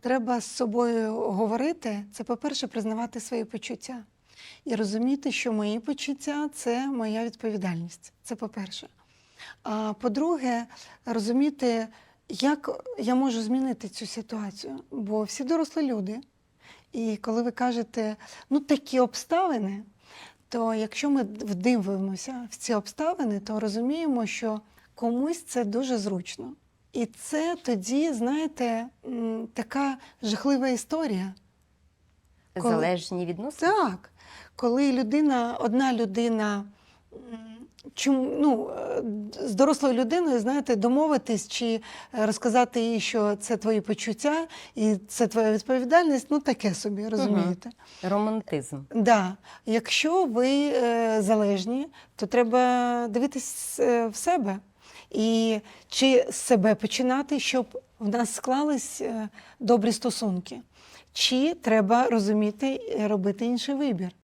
Треба з собою говорити. Це, по-перше, признавати свої почуття і розуміти, що мої почуття це моя відповідальність. Це по-перше. А по-друге, розуміти, як я можу змінити цю ситуацію. Бо всі дорослі люди. І коли ви кажете, ну такі обставини, то якщо ми вдивимося в ці обставини, то розуміємо, що комусь це дуже зручно. І це тоді, знаєте, така жахлива історія. Коли- Залежні відносини. Так, коли людина, одна людина. Чому ну, е, з дорослою людиною, знаєте, домовитись чи розказати їй, що це твої почуття і це твоя відповідальність, ну таке собі, розумієте? Романтизм. Да. Якщо ви е, залежні, то треба дивитись е, в себе. І чи з себе починати, щоб в нас склались е, добрі стосунки, чи треба розуміти робити інший вибір.